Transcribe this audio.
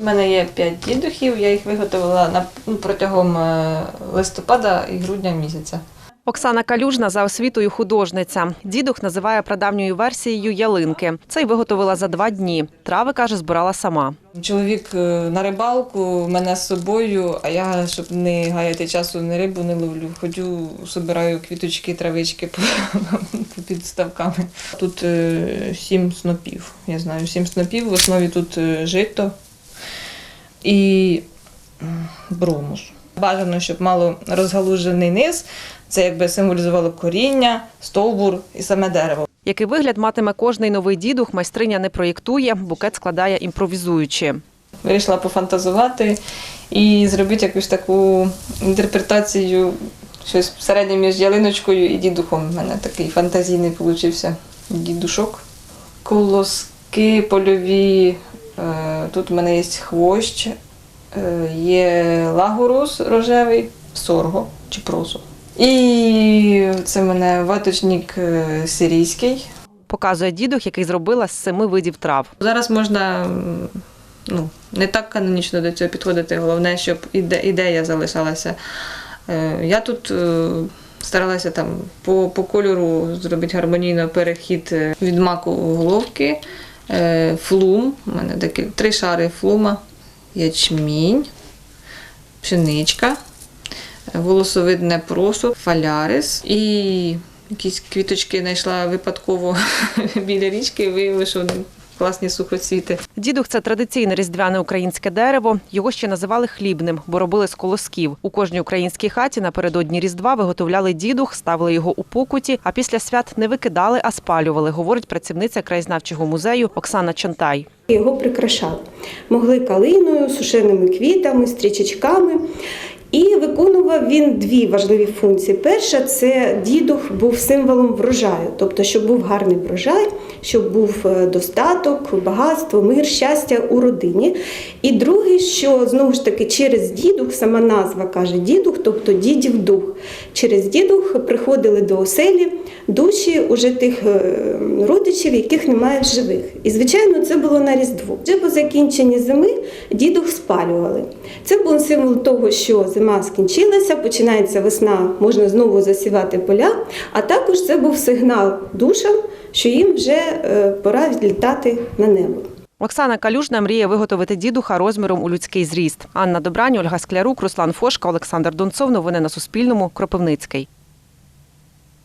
У мене є п'ять дідухів, я їх виготовила на, ну, протягом е, листопада і грудня місяця. Оксана Калюжна за освітою художниця. Дідух називає прадавньою версією ялинки. Цей виготовила за два дні. Трави каже, збирала сама. Чоловік е, на рибалку, мене з собою, а я, щоб не гаяти часу, не рибу не ловлю. Ходжу, збираю квіточки, травички по, по підставками. Тут е, сім снопів. Я знаю, сім снопів. В основі тут жито і бромус. Бажано, щоб мало розгалужений низ. Це якби символізувало коріння, стовбур і саме дерево. Який вигляд матиме кожний новий дідух, майстриня не проєктує, букет складає імпровізуючи. Вирішила пофантазувати і зробити якусь таку інтерпретацію, щось середнє між ялиночкою і дідухом. У мене такий фантазійний получився дідушок. Колоски польові. Тут у мене є хвощ, е, є лагурус рожевий, сорго чи просо. І це в мене ваточник е, сирійський. Показує дідух, який зробила з семи видів трав. Зараз можна ну, не так канонічно до цього підходити. Головне, щоб іде, ідея залишалася. Е, Я тут старалася там по, по кольору зробити гармонійно перехід від маку головки, флум. У мене такі три шари флума, ячмінь, пшеничка, е, волосовидне просо, фалярис і якісь квіточки знайшла випадково біля річки, виявили, що класні сухоцвіти. Дідух це традиційне різдвяне українське дерево. Його ще називали хлібним, бо робили з колосків. У кожній українській хаті напередодні Різдва виготовляли дідух, ставили його у покуті, а після свят не викидали, а спалювали, говорить працівниця краєзнавчого музею Оксана Чантай. Його прикрашали. Могли калиною, сушеними квітами, стрічечками. Виконував він дві важливі функції. Перша це дідух був символом врожаю, тобто, щоб був гарний врожай, щоб був е, достаток, багатство, мир, щастя у родині. І другий, що знову ж таки через дідух, сама назва каже дідух, тобто дідів дух. Через дідух приходили до оселі душі уже тих е, родичів, яких немає живих. І звичайно, це було на Різдво. Вже по закінченні зими дідух спалювали. Це був символ того, що зима скінчилася, починається весна, можна знову засівати поля. А також це був сигнал душам, що їм вже е, пора відлітати на небо. Оксана Калюжна мріє виготовити дідуха розміром у людський зріст. Анна Добрань, Ольга Склярук, Руслан Фошка, Олександр Донцов. Новини на Суспільному. Кропивницький.